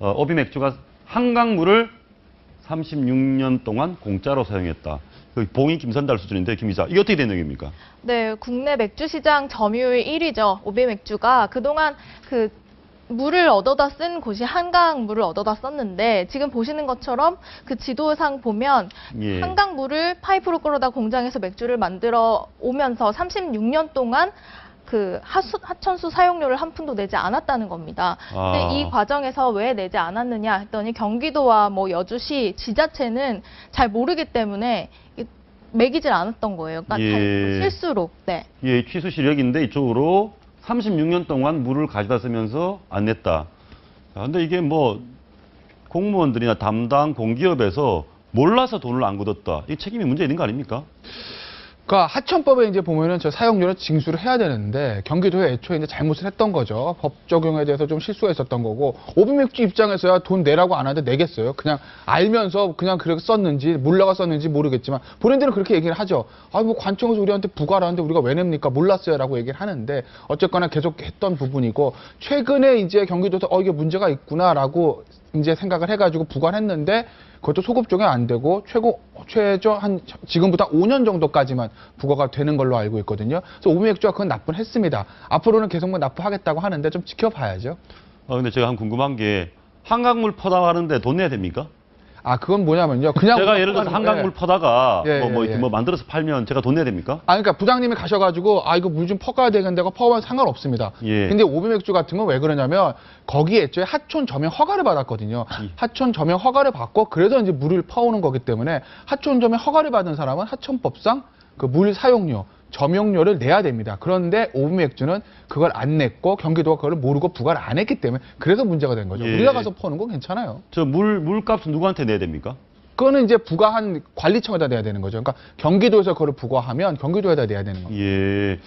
어, 오비 맥주가 한강물을 36년 동안 공짜로 사용했다. 그 봉이 김선달 수준인데 김 기자 이게 어떻게 된 얘기입니까? 네, 국내 맥주 시장 점유율 1위죠. 오비 맥주가 그동안 그 물을 얻어다 쓴 곳이 한강 물을 얻어다 썼는데 지금 보시는 것처럼 그 지도상 보면 예. 한강 물을 파이프로 끌어다 공장에서 맥주를 만들어 오면서 36년 동안 그 하수, 하천수 사용료를 한 푼도 내지 않았다는 겁니다. 아. 근데 이 과정에서 왜 내지 않았느냐 했더니 경기도와 뭐 여주시 지자체는 잘 모르기 때문에 이- 매기질 않았던 거예요. 그러니까 예. 잘- 실수로. 네. 예, 취수 시력인데 이쪽으로 36년 동안 물을 가져다 쓰면서 안 냈다. 아, 근데 이게 뭐 공무원들이나 담당 공기업에서 몰라서 돈을 안 걷었다. 이 책임이 문제 있는 거 아닙니까? 그러니까 하천법에 이제 보면은 저 사용료를 징수를 해야 되는데 경기도에 애초에 이제 잘못을 했던 거죠. 법 적용에 대해서 좀 실수가 있었던 거고 오비맥주 입장에서야 돈 내라고 안 하는데 내겠어요. 그냥 알면서 그냥 그렇게 썼는지 몰라가 썼는지 모르겠지만 본인들은 그렇게 얘기를 하죠. 아 뭐 관청에서 우리한테 부과를 하는데 우리가 왜 냅니까? 몰랐어요라고 얘기를 하는데 어쨌거나 계속 했던 부분이고 최근에 이제 경기도에서 어 이게 문제가 있구나라고 이제 생각을 해가지고 부과를 했는데 그것도 소급 적용 안 되고 최고 최저 한 지금부터 5년 정도까지만 부과가 되는 걸로 알고 있거든요. 그래서 오미맥주가 그건 납부했습니다. 앞으로는 계속 뭐 납부하겠다고 하는데 좀 지켜봐야죠. 아, 근데 제가 한 궁금한 게 한강물 퍼다가는데 돈 내야 됩니까? 아 그건 뭐냐면요. 그냥 제가 예를 들어서 한강물 예. 퍼다가 예, 뭐, 뭐, 예, 예. 뭐 만들어서 팔면 제가 돈 내야 됩니까? 아, 그러니까 부장님이 가셔가지고 아 이거 물 좀 퍼가야 되겠는데가 퍼면 상관없습니다. 예. 근데 오비맥주 같은 건 왜 그러냐면 거기에 애초에 하촌 점용 허가를 받았거든요. 예. 하촌 점용 허가를 받고 그래서 이제 물을 퍼오는 거기 때문에 하촌 점용 허가를 받은 사람은 하천법상 그 물 사용료 점용료를 내야 됩니다. 그런데 오비맥주는 그걸 안 냈고 경기도가 그걸 모르고 부과를 안 했기 때문에 그래서 문제가 된 거죠. 예. 우리가 가서 퍼는 건 괜찮아요. 저 물, 물값은 누구한테 내야 됩니까? 그거는 이제 부과한 관리청에다 내야 되는 거죠. 그러니까 경기도에서 그걸 부과하면 경기도에다 내야 되는 겁니다. 예.